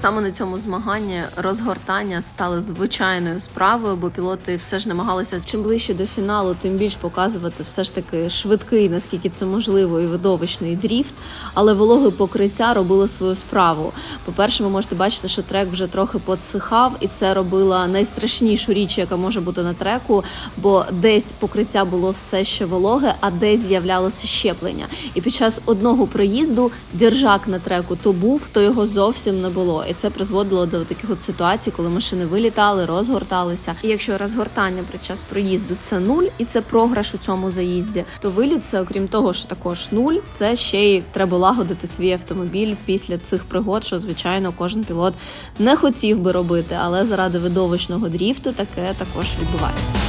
Саме на цьому змаганні розгортання стали звичайною справою, бо пілоти все ж намагалися чим ближче до фіналу, тим більш показувати все ж таки швидкий, наскільки це можливо, і видовищний дріфт. Але вологе покриття робило свою справу. По-перше, ви можете бачити, що трек вже трохи подсихав, і це робила найстрашнішу річ, яка може бути на треку, бо десь покриття було все ще вологе, а десь з'являлося щеплення. І під час одного проїзду держак на треку то був, то його зовсім не було. І це призводило до таких от ситуацій, коли машини вилітали, розгорталися. І якщо розгортання під час проїзду це нуль, і це програш у цьому заїзді, то виліт це, окрім того, що також нуль, це ще й треба лагодити свій автомобіль після цих пригод, що звичайно кожен пілот не хотів би робити, але заради видовищного дріфту таке також відбувається.